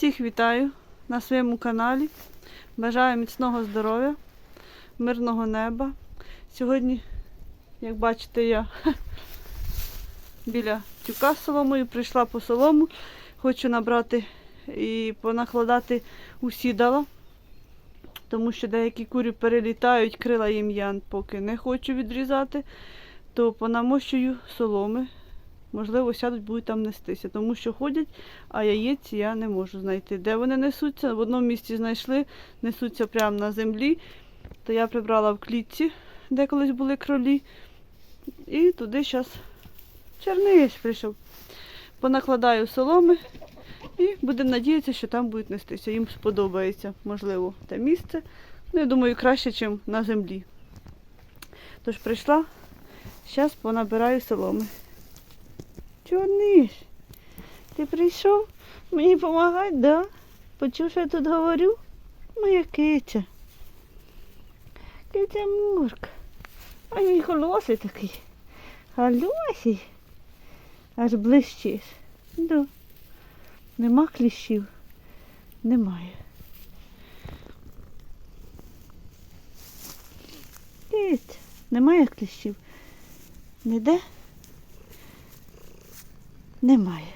Всіх вітаю на своєму каналі. Бажаю міцного здоров'я, мирного неба. Сьогодні, як бачите, я біля тюка соломою прийшла по солому. Хочу набрати і понакладати у сідала, тому що деякі курі перелітають, крила їм я поки не хочу відрізати, то понамощую соломи. Можливо, сядуть, будуть там нестися, тому що ходять, а яєць я не можу знайти. Де вони несуться? В одному місці знайшли, несуться прямо на землі. То я прибрала в клітці, де колись були кролі. І туди зараз черниш прийшов. Понакладаю соломи і будемо надіятися, що там будуть нестися. Їм сподобається, можливо, те місце. Ну, я думаю, краще, ніж на землі. Тож прийшла, зараз понабираю соломи. Чорниш, ти прийшов мені допомагати, да? Почув, що я тут говорю? Моя киця. Киця Мурка. А він холосий такий. Галосий. Аж блищиш. Да. Нема кліщів? Немає. Киця. Немає кліщів? Ніде? Немає.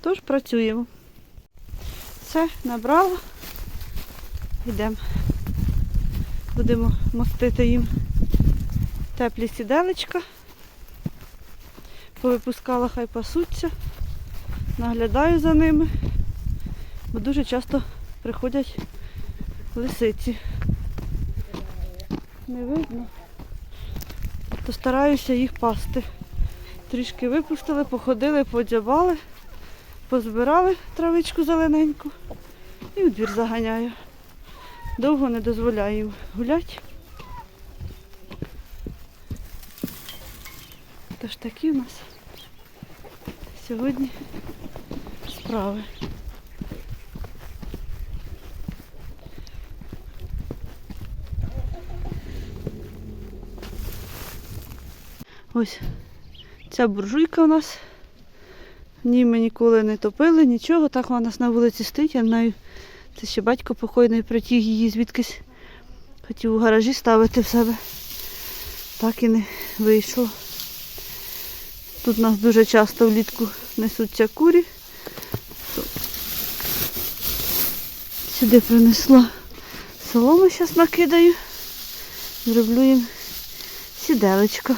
Тож працюємо. Все, набрала. Йдемо. Будемо мостити їм теплі сіделечка. Повипускала, хай пасуться. Наглядаю за ними, бо дуже часто приходять лисиці. Не видно то стараюся їх пасти. Трішки випустили, походили, подзябали, позбирали травичку зелененьку і в двір заганяю. Довго не дозволяю їм гуляти. Тож такі у нас сьогодні справи. Ось ця буржуйка у нас. В ній ми ніколи не топили, нічого. Так вона нас на вулиці стоїть. Я знаю, це ще батько покойний притіг її звідкись. Хотів у гаражі ставити в себе. Так і не вийшло. Тут у нас дуже часто влітку несуться курі. Сюди принесла солому, зараз накидаю. Зроблю їм сіделечко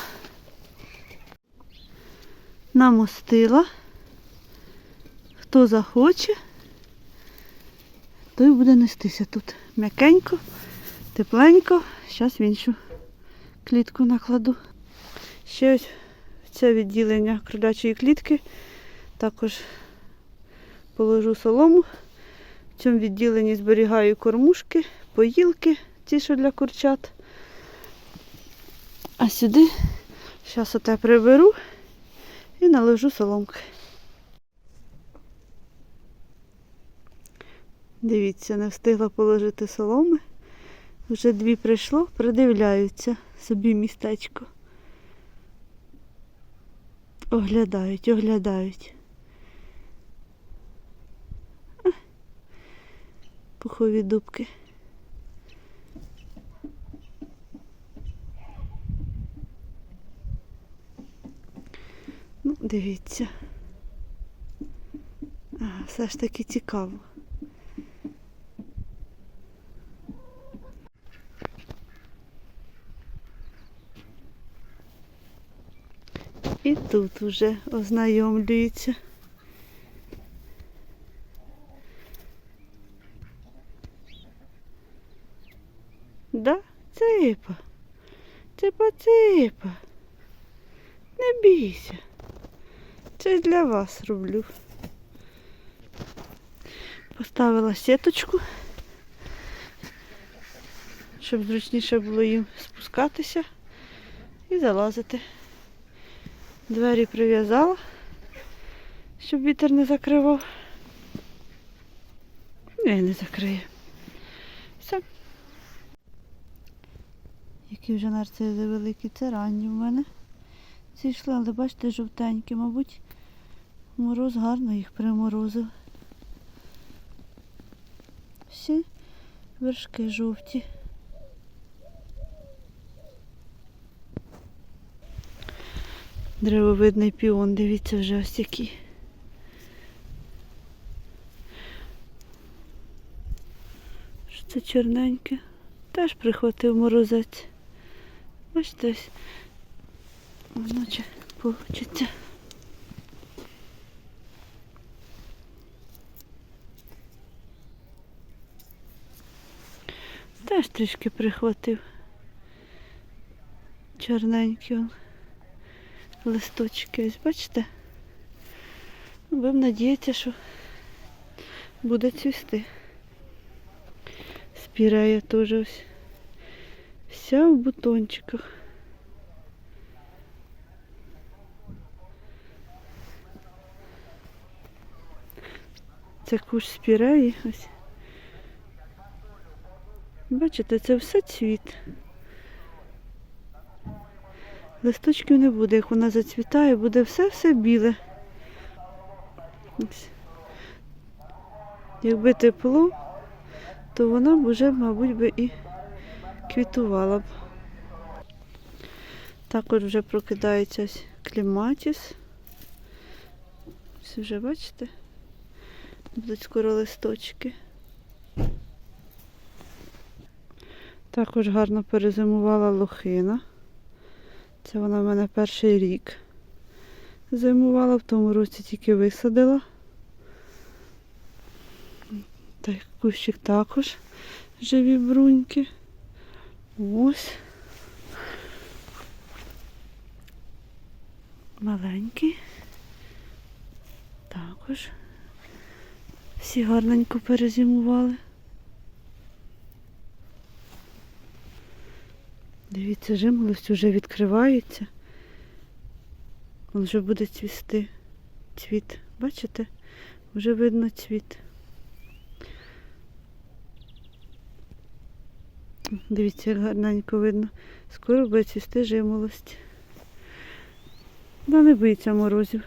намостила. Хто захоче, той буде нестися тут. М'якенько, тепленько. Зараз в іншу клітку накладу. Ще ось це відділення кролячої клітки. Також положу солому. В цьому відділенні зберігаю кормушки, поїлки, ті, що для курчат. А сюди зараз оте приберу і наложу соломки. Дивіться, не встигла положити соломи. Вже дві прийшло, придивляються собі містечко. Оглядають, оглядають. Пухові дубки. Ну, дивіться. Ага, все ж таки цікаво. І тут уже ознайомлюються. Да, ципа. Ципа, ципа. Не бійся. Це для вас роблю. Поставила сіточку, щоб зручніше було їм спускатися і залазити. Двері прив'язала, щоб вітер не закривав. Ні, не закриє. Все. Які вже нарцизи великі, це ранні в мене. Ці йшли, але бачите, жовтенькі, мабуть, Мороз гарно їх приморозив. Всі вершки жовті. Древовидний піон, дивіться вже ось який. Що це чорненьке? Теж прихватив морозець. Бачите, ось воно чи получиться. Теж трішки прихватив. Чорненькі он. листочки. Ось бачите? Будемо надіятися, що буде цвісти. Спірея теж ось. Вся в бутончиках. Це куш спіреї ось. Бачите, це все цвіт. Листочків не буде, як вона зацвітає, буде все-все біле. Якби тепло, то вона б вже, мабуть, би і квітувала б. Також вже прокидається кліматіс. Ось вже бачите? Будуть скоро листочки. Також гарно перезимувала лохина. Це вона в мене перший рік зимувала, в тому році тільки висадила. Та й кущик також живі бруньки. Ось. Маленький. Також. Всі гарненько перезимували. Дивіться, жимолость вже відкривається. Він вже буде цвісти. Цвіт. Бачите? Вже видно цвіт. Дивіться, як гарненько видно. Скоро буде цвісти жимолость. Вона не боїться морозів.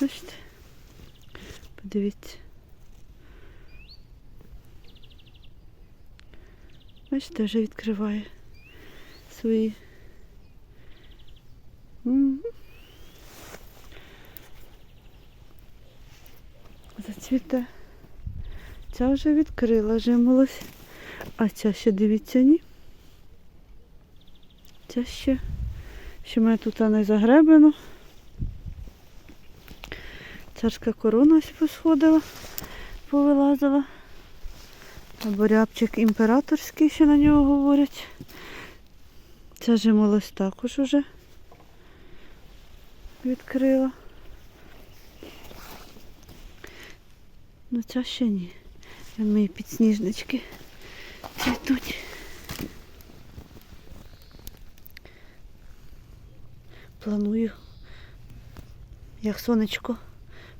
Бачите? Подивіться. Бачите, вже відкриває свої. Зацвіте. Ця вже відкрила, жимолось. А ця ще дивіться, ні. Ця ще. Ще мене тут не загребено. Царська корона ось посходила, повилазила. Або рябчик імператорський, ще на нього говорять. Ця жимолось також уже відкрила. Ну ця ще ні. Мої підсніжнички цвітуть. Планую, як сонечко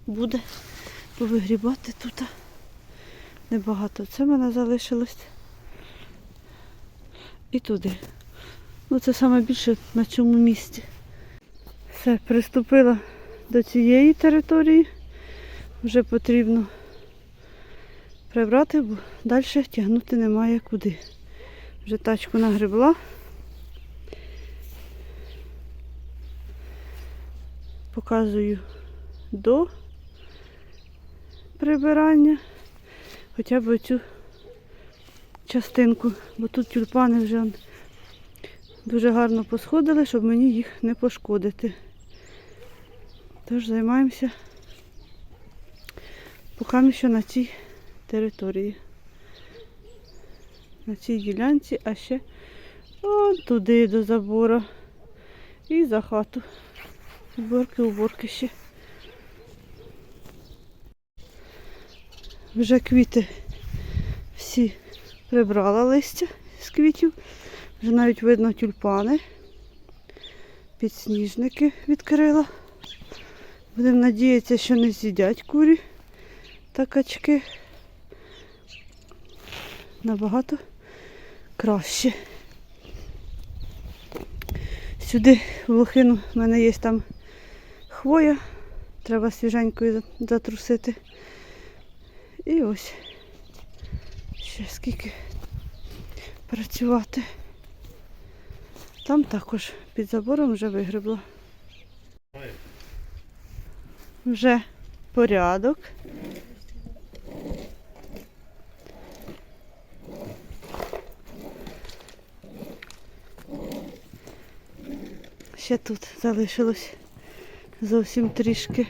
буде, повигрібати тут. Небагато. Це в мене залишилось. І туди. Ну це саме більше на цьому місці. Все, приступила до цієї території. Вже потрібно прибрати, бо далі тягнути немає куди. Вже тачку нагребла. Показую до прибирання. Хоча б цю частинку, бо тут тюльпани вже дуже гарно посходили, щоб мені їх не пошкодити. Тож займаємося поки що на цій території. На цій ділянці, а ще от туди до забору і за хату. Уборки, уборки ще. Вже квіти всі прибрала листя з квітів. Вже навіть видно тюльпани. Підсніжники відкрила. Будемо надіятися, що не з'їдять курі та качки. Набагато краще. Сюди в лохину в мене є там хвоя Треба свіженькою затрусити. І ось. Ще скільки працювати. Там також під забором вже вигребло. Вже порядок. Ще тут залишилось зовсім трішки.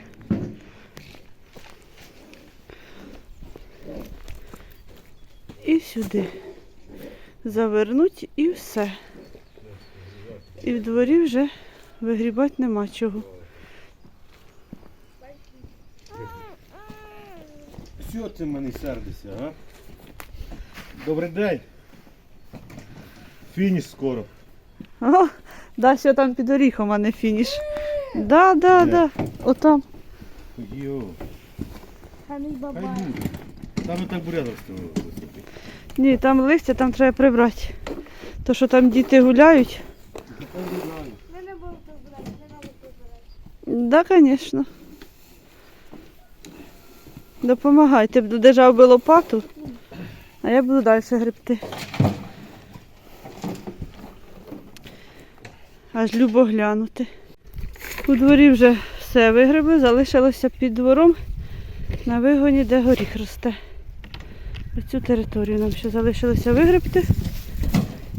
І сюди завернуть і все. І в дворі вже вигрібати нема чого. Що ти мені сердишся, а? Добрий день. Фініш скоро. О, да, що там під оріхом, а не фініш. Да, да, Де? да. Отам. Йо, Хай буде. Там і так буряток високий. Ні, там листя, там треба прибрати. То, що там діти гуляють. Не не буду брати, не треба брати. Да, звісно. Допомагай. Ти б держав би лопату, а я буду далі гребти. Аж любо глянути. У дворі вже все вигреби, залишилося під двором на вигоні, де горіх росте. Оцю територію нам ще залишилося вигребти.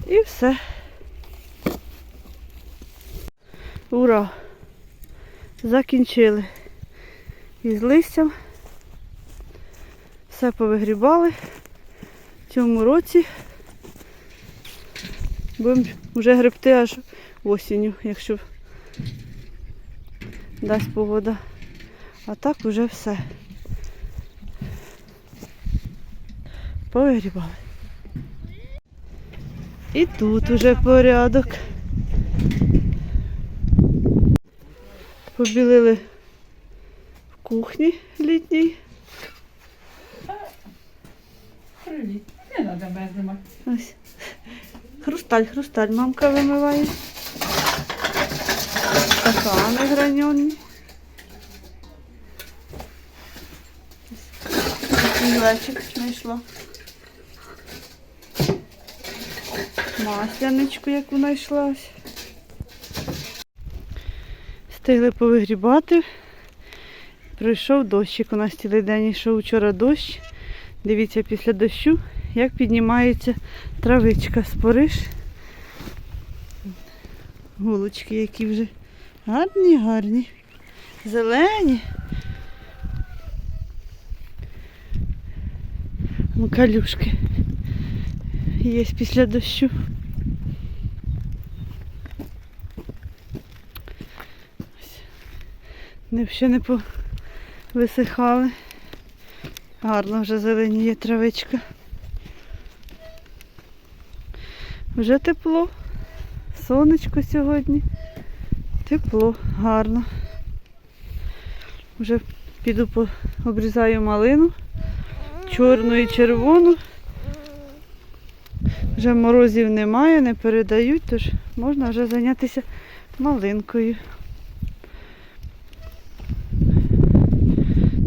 І все. Ура! Закінчили із листям. Все повигрібали. В цьому році будемо вже гребти аж осінню, якщо дасть погода. А так уже все. Повигрібали. І тут уже порядок. Побілили в кухні літній. Привіт. Не треба без. Ось. Хрусталь, хрусталь мамка вимиває. Стакани граньонні. Глечик знайшла. Масляничку, яку знайшла. ось. Встигли повигрібати. Пройшов дощик. У нас цілий день йшов вчора дощ. Дивіться, після дощу, як піднімається травичка спориш. Гулочки, які вже гарні, гарні, зелені. Калюшки є після дощу. Не, ще не повисихали. Гарно вже зеленіє травичка. Вже тепло. Сонечко сьогодні. Тепло, гарно. Вже піду по... обрізаю малину. Чорну і червону. Вже морозів немає, не передають, тож можна вже зайнятися малинкою.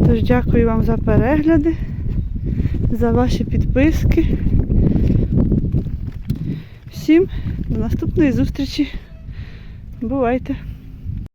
Тож дякую вам за перегляди, за ваші підписки. Всім до наступної зустрічі. Бувайте!